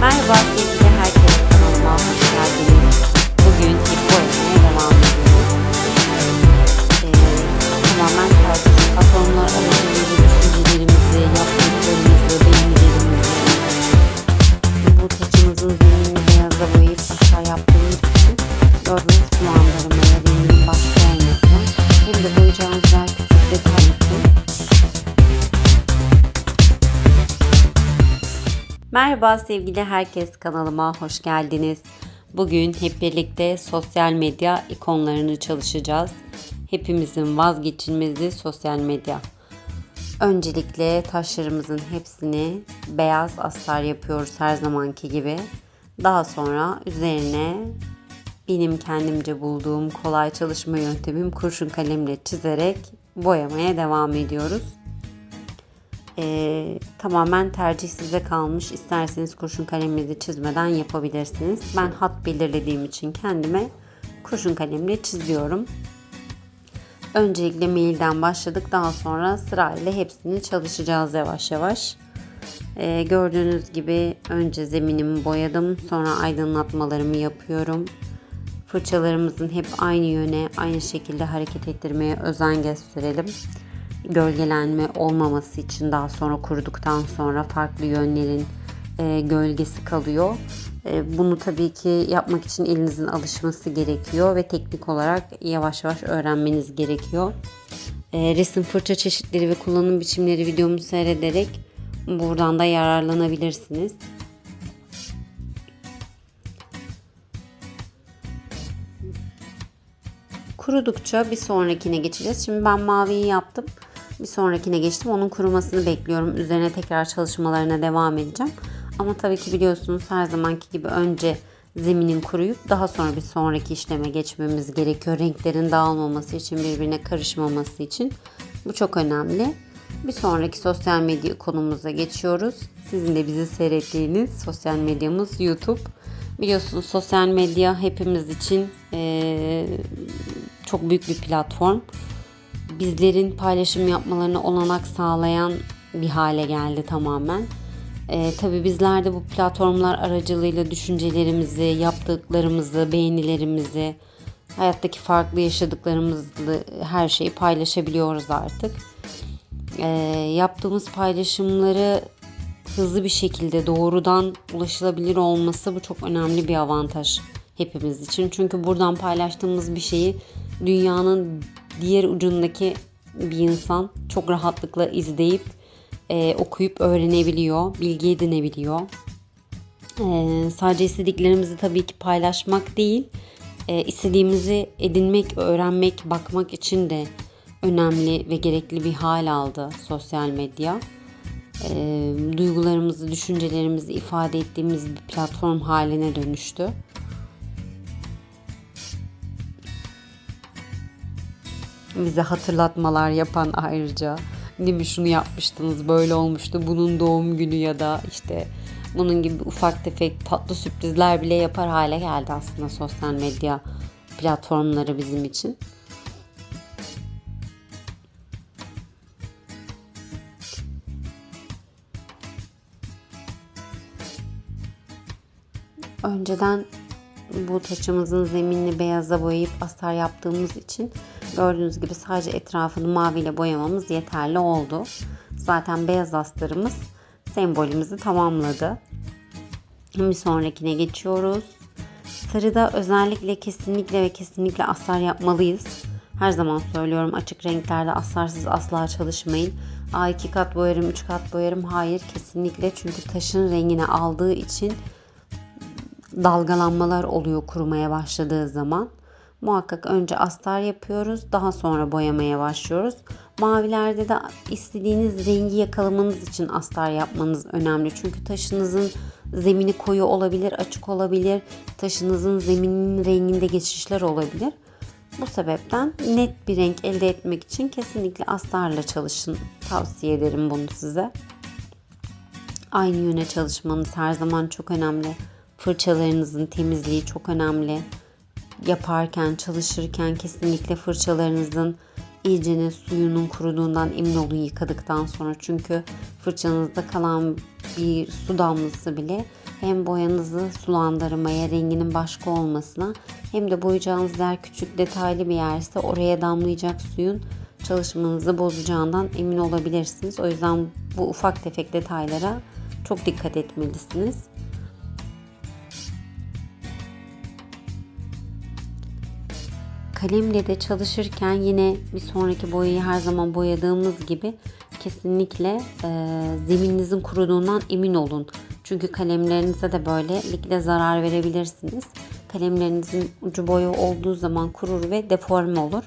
Merhaba sevgili herkes kanalıma hoş geldiniz. Bugün hep boyamaya devam ediyoruz. Ee, tamamen tercih patronlar aracılığıyla düşüncelerimizi, yaptıklarımızı, beğenilerimizi bu taçımızın zeminini beyaza boyayıp aşağı yaptığımız için gördüğünüz bu Merhaba sevgili herkes kanalıma hoş geldiniz. Bugün hep birlikte sosyal medya ikonlarını çalışacağız. Hepimizin vazgeçilmezi sosyal medya. Öncelikle taşlarımızın hepsini beyaz astar yapıyoruz her zamanki gibi. Daha sonra üzerine benim kendimce bulduğum kolay çalışma yöntemim kurşun kalemle çizerek boyamaya devam ediyoruz. Ee, tamamen tercih size kalmış. İsterseniz kurşun kaleminizi çizmeden yapabilirsiniz. Ben hat belirlediğim için kendime kurşun kalemle çiziyorum. Öncelikle mailden başladık. Daha sonra sırayla hepsini çalışacağız yavaş yavaş. Ee, gördüğünüz gibi önce zeminimi boyadım. Sonra aydınlatmalarımı yapıyorum. Fırçalarımızın hep aynı yöne, aynı şekilde hareket ettirmeye özen gösterelim gölgelenme olmaması için daha sonra kuruduktan sonra farklı yönlerin e, gölgesi kalıyor. E, bunu tabii ki yapmak için elinizin alışması gerekiyor ve teknik olarak yavaş yavaş öğrenmeniz gerekiyor. E, resim fırça çeşitleri ve kullanım biçimleri videomu seyrederek buradan da yararlanabilirsiniz. Kurudukça bir sonrakine geçeceğiz. Şimdi ben maviyi yaptım. Bir sonrakine geçtim. Onun kurumasını bekliyorum. Üzerine tekrar çalışmalarına devam edeceğim. Ama tabii ki biliyorsunuz her zamanki gibi önce zeminin kuruyup daha sonra bir sonraki işleme geçmemiz gerekiyor. Renklerin dağılmaması için, birbirine karışmaması için. Bu çok önemli. Bir sonraki sosyal medya konumuza geçiyoruz. Sizin de bizi seyrettiğiniz sosyal medyamız YouTube. Biliyorsunuz sosyal medya hepimiz için ee, çok büyük bir platform bizlerin paylaşım yapmalarına olanak sağlayan bir hale geldi tamamen. E, tabii bizler de bu platformlar aracılığıyla düşüncelerimizi, yaptıklarımızı, beğenilerimizi, hayattaki farklı yaşadıklarımızı her şeyi paylaşabiliyoruz artık. E, yaptığımız paylaşımları hızlı bir şekilde doğrudan ulaşılabilir olması bu çok önemli bir avantaj hepimiz için. Çünkü buradan paylaştığımız bir şeyi dünyanın diğer ucundaki bir insan çok rahatlıkla izleyip e, okuyup öğrenebiliyor, bilgi edinebiliyor. E, sadece istediklerimizi tabii ki paylaşmak değil, e, istediğimizi edinmek, öğrenmek, bakmak için de önemli ve gerekli bir hal aldı sosyal medya. E, duygularımızı, düşüncelerimizi ifade ettiğimiz bir platform haline dönüştü. Bize hatırlatmalar yapan ayrıca. Değil mi? Şunu yapmıştınız böyle olmuştu. Bunun doğum günü ya da işte bunun gibi ufak tefek tatlı sürprizler bile yapar hale geldi aslında sosyal medya platformları bizim için. Önceden bu taçımızın zeminini beyaza boyayıp astar yaptığımız için gördüğünüz gibi sadece etrafını maviyle boyamamız yeterli oldu. Zaten beyaz astarımız sembolümüzü tamamladı. Bir sonrakine geçiyoruz. Sarıda özellikle kesinlikle ve kesinlikle astar yapmalıyız. Her zaman söylüyorum açık renklerde aslarsız asla çalışmayın. A 2 kat boyarım, 3 kat boyarım. Hayır kesinlikle çünkü taşın rengini aldığı için dalgalanmalar oluyor kurumaya başladığı zaman. Muhakkak önce astar yapıyoruz. Daha sonra boyamaya başlıyoruz. Mavilerde de istediğiniz rengi yakalamanız için astar yapmanız önemli. Çünkü taşınızın zemini koyu olabilir, açık olabilir. Taşınızın zemininin renginde geçişler olabilir. Bu sebepten net bir renk elde etmek için kesinlikle astarla çalışın. Tavsiye ederim bunu size. Aynı yöne çalışmanız her zaman çok önemli. Fırçalarınızın temizliği çok önemli. Yaparken, çalışırken kesinlikle fırçalarınızın iyicene suyunun kuruduğundan emin olun yıkadıktan sonra. Çünkü fırçanızda kalan bir su damlası bile hem boyanızı sulandırmaya, renginin başka olmasına hem de boyayacağınız yer küçük detaylı bir yerse oraya damlayacak suyun çalışmanızı bozacağından emin olabilirsiniz. O yüzden bu ufak tefek detaylara çok dikkat etmelisiniz. Kalemle de çalışırken yine bir sonraki boyayı her zaman boyadığımız gibi kesinlikle e, zemininizin kuruduğundan emin olun. Çünkü kalemlerinize de böylelikle zarar verebilirsiniz. Kalemlerinizin ucu boya olduğu zaman kurur ve deforme olur.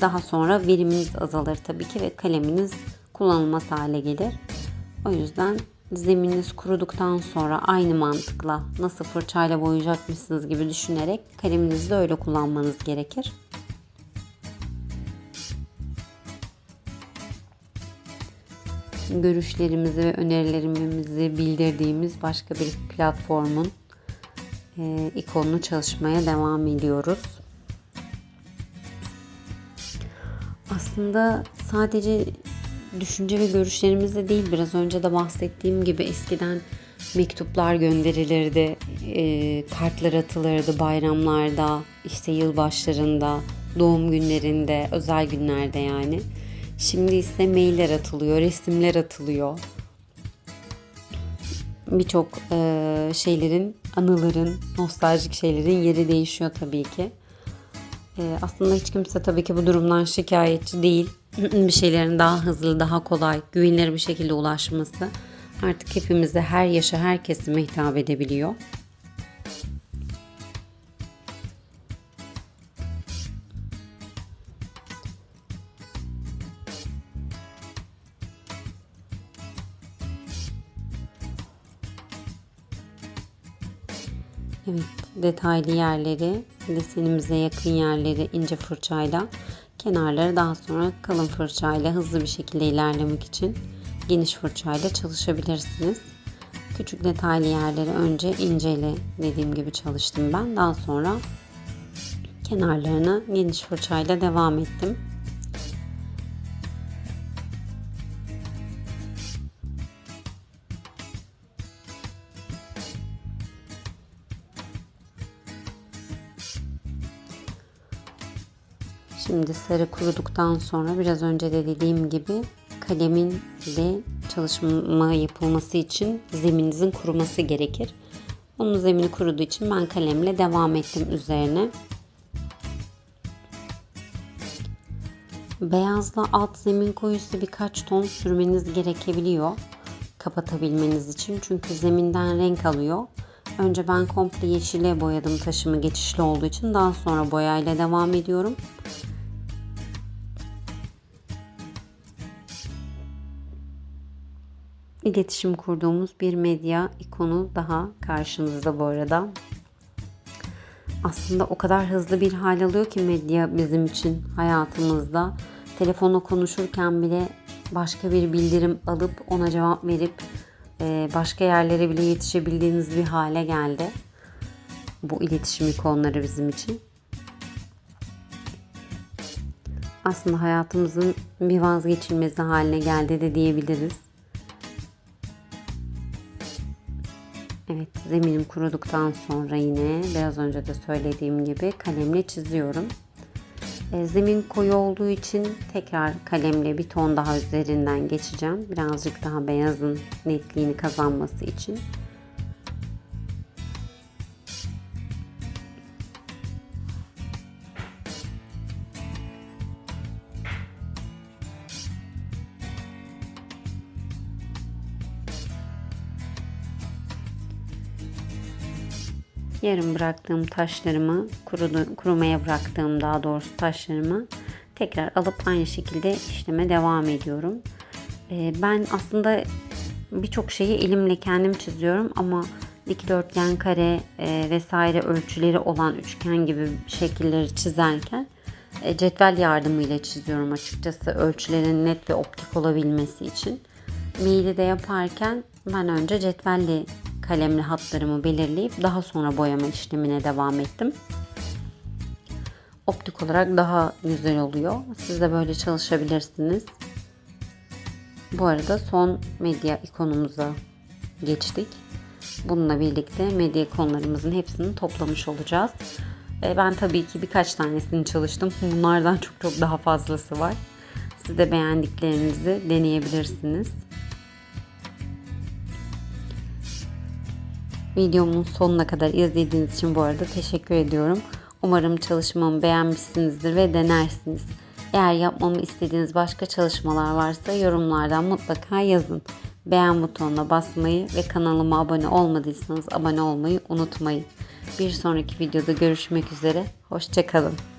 Daha sonra veriminiz azalır tabii ki ve kaleminiz kullanılmaz hale gelir. O yüzden zemininiz kuruduktan sonra aynı mantıkla nasıl fırçayla boyayacakmışsınız gibi düşünerek kaleminizi de öyle kullanmanız gerekir. Görüşlerimizi ve önerilerimizi bildirdiğimiz başka bir platformun e, ikonunu çalışmaya devam ediyoruz. Aslında sadece düşünce ve görüşlerimizde değil biraz önce de bahsettiğim gibi eskiden mektuplar gönderilirdi, e, kartlar atılırdı bayramlarda, işte yılbaşlarında, doğum günlerinde, özel günlerde yani. Şimdi ise mailler atılıyor, resimler atılıyor. Birçok e, şeylerin, anıların, nostaljik şeylerin yeri değişiyor tabii ki. E, aslında hiç kimse tabii ki bu durumdan şikayetçi değil. bir şeylerin daha hızlı, daha kolay, güvenilir bir şekilde ulaşması artık hepimize her yaşa, her kesime hitap edebiliyor. Detaylı yerleri, desenimize yakın yerleri ince fırçayla, kenarları daha sonra kalın fırçayla hızlı bir şekilde ilerlemek için geniş fırçayla çalışabilirsiniz. Küçük detaylı yerleri önce incele dediğim gibi çalıştım ben. Daha sonra kenarlarına geniş fırçayla devam ettim. Şimdi sarı kuruduktan sonra biraz önce de dediğim gibi kalemin de çalışma yapılması için zemininizin kuruması gerekir. Onun zemini kuruduğu için ben kalemle devam ettim üzerine. Beyazla alt zemin koyusu birkaç ton sürmeniz gerekebiliyor kapatabilmeniz için. Çünkü zeminden renk alıyor. Önce ben komple yeşile boyadım taşımı geçişli olduğu için. Daha sonra boyayla devam ediyorum. İletişim kurduğumuz bir medya ikonu daha karşınızda bu arada. Aslında o kadar hızlı bir hal alıyor ki medya bizim için hayatımızda. Telefonla konuşurken bile başka bir bildirim alıp ona cevap verip e, başka yerlere bile yetişebildiğiniz bir hale geldi. Bu iletişim ikonları bizim için. Aslında hayatımızın bir vazgeçilmezi haline geldi de diyebiliriz. Evet zeminim kuruduktan sonra yine biraz önce de söylediğim gibi kalemle çiziyorum. E, zemin koyu olduğu için tekrar kalemle bir ton daha üzerinden geçeceğim. Birazcık daha beyazın netliğini kazanması için. Yarım bıraktığım taşlarımı kurudu, kurumaya bıraktığım daha doğrusu taşlarımı tekrar alıp aynı şekilde işleme devam ediyorum. Ee, ben aslında birçok şeyi elimle kendim çiziyorum ama dikdörtgen, kare e, vesaire ölçüleri olan üçgen gibi şekilleri çizerken e, cetvel yardımıyla çiziyorum açıkçası ölçülerin net ve optik olabilmesi için. Maili de yaparken ben önce cetvelle kalemli hatlarımı belirleyip daha sonra boyama işlemine devam ettim. Optik olarak daha güzel oluyor. Siz de böyle çalışabilirsiniz. Bu arada son medya ikonumuza geçtik. Bununla birlikte medya konularımızın hepsini toplamış olacağız. Ben tabii ki birkaç tanesini çalıştım. Bunlardan çok çok daha fazlası var. Siz de beğendiklerinizi deneyebilirsiniz. Videomun sonuna kadar izlediğiniz için bu arada teşekkür ediyorum. Umarım çalışmamı beğenmişsinizdir ve denersiniz. Eğer yapmamı istediğiniz başka çalışmalar varsa yorumlardan mutlaka yazın. Beğen butonuna basmayı ve kanalıma abone olmadıysanız abone olmayı unutmayın. Bir sonraki videoda görüşmek üzere. Hoşçakalın.